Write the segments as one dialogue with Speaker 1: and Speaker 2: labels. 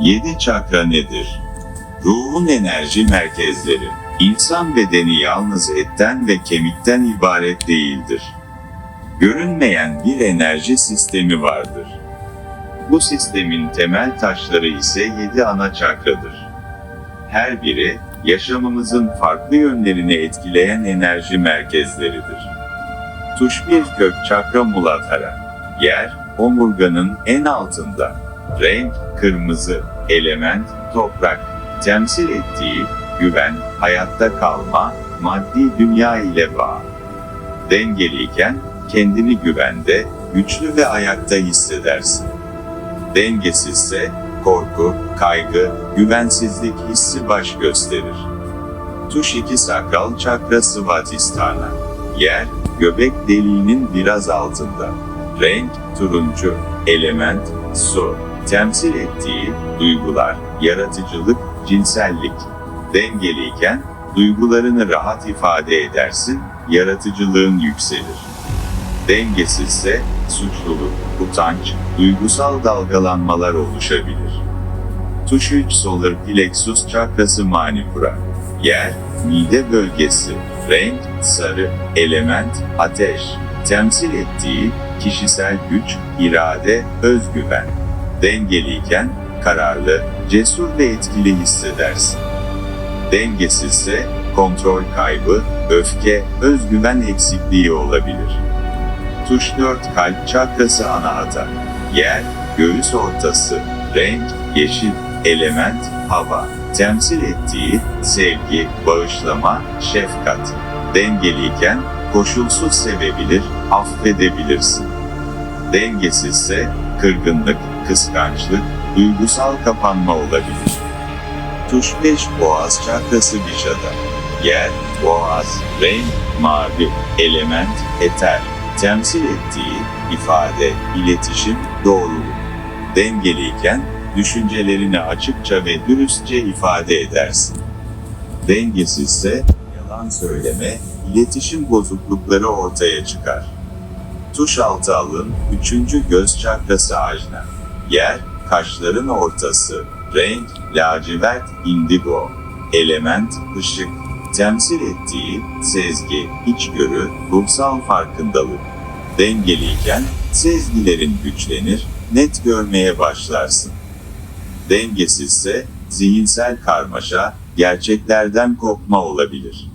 Speaker 1: Yedi çakra nedir? Ruhun enerji merkezleri. İnsan bedeni yalnız etten ve kemikten ibaret değildir. Görünmeyen bir enerji sistemi vardır. Bu sistemin temel taşları ise yedi ana çakradır. Her biri, yaşamımızın farklı yönlerini etkileyen enerji merkezleridir. Tuş bir kök çakra mulatara. Yer, omurganın en altında. Renk, kırmızı. Element, toprak. Temsil ettiği, güven, hayatta kalma, maddi dünya ile bağ. Dengeliyken, kendini güvende, güçlü ve ayakta hissedersin. Dengesizse, korku, kaygı, güvensizlik hissi baş gösterir. Tuş 2 sakral çakra Svatisthana. Yer, göbek deliğinin biraz altında. Renk, turuncu. Element, su. Temsil ettiği, duygular, yaratıcılık, cinsellik. Dengeliyken, duygularını rahat ifade edersin, yaratıcılığın yükselir. Dengesizse, suçluluk, utanç, duygusal dalgalanmalar oluşabilir. Tuş 3 Solar Plexus çakrası manipura. Yer, mide bölgesi. Renk, sarı. Element, ateş. Temsil ettiği, kişisel güç, irade, özgüven. Dengeliyken, kararlı, cesur ve etkili hissedersin. Dengesizse, kontrol kaybı, öfke, özgüven eksikliği olabilir. Tuş 4 kalp çakrası anahata. Yer, göğüs ortası. Renk, yeşil. Element, hava. Temsil ettiği, sevgi, bağışlama, şefkat. Dengeliyken, koşulsuz sevebilir, affedebilirsin. Dengesizse, kırgınlık, kıskançlık, duygusal kapanma olabilir. Tuş 5 Boğaz çakrası Vişada. Yer, boğaz, renk, mavi, element, eter. Temsil ettiği, ifade, iletişim, doğruluk. Dengeliyken, düşüncelerini açıkça ve dürüstçe ifade edersin. Dengesizse, yalan söyleme, iletişim bozuklukları ortaya çıkar. Tuş altı alın, üçüncü göz çakrası ajna. Yer, kaşların ortası. Renk, lacivert, indigo. Element, ışık. Temsil ettiği, sezgi, içgörü, ruhsal farkındalık. Dengeliyken, sezgilerin güçlenir, net görmeye başlarsın. Dengesizse, zihinsel karmaşa, gerçeklerden kopma olabilir.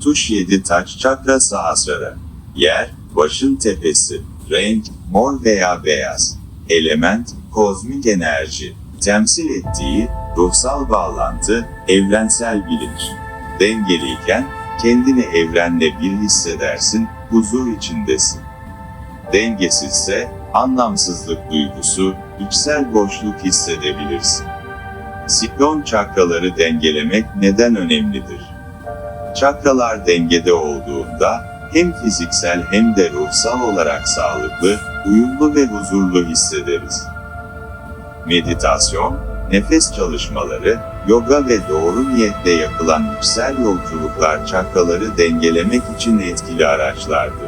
Speaker 1: Tuş 7 taç çakra sahasrara. Yer, başın tepesi. Renk, mor veya beyaz. Element, kozmik enerji. Temsil ettiği, ruhsal bağlantı, evrensel bilinç. Dengeliyken, kendini evrenle bir hissedersin, huzur içindesin. Dengesizse, anlamsızlık duygusu, içsel boşluk hissedebilirsin. Siklon çakraları dengelemek neden önemlidir? Çakralar dengede olduğunda, hem fiziksel hem de ruhsal olarak sağlıklı, uyumlu ve huzurlu hissederiz. Meditasyon, nefes çalışmaları, yoga ve doğru niyetle yapılan içsel yolculuklar çakraları dengelemek için etkili araçlardır.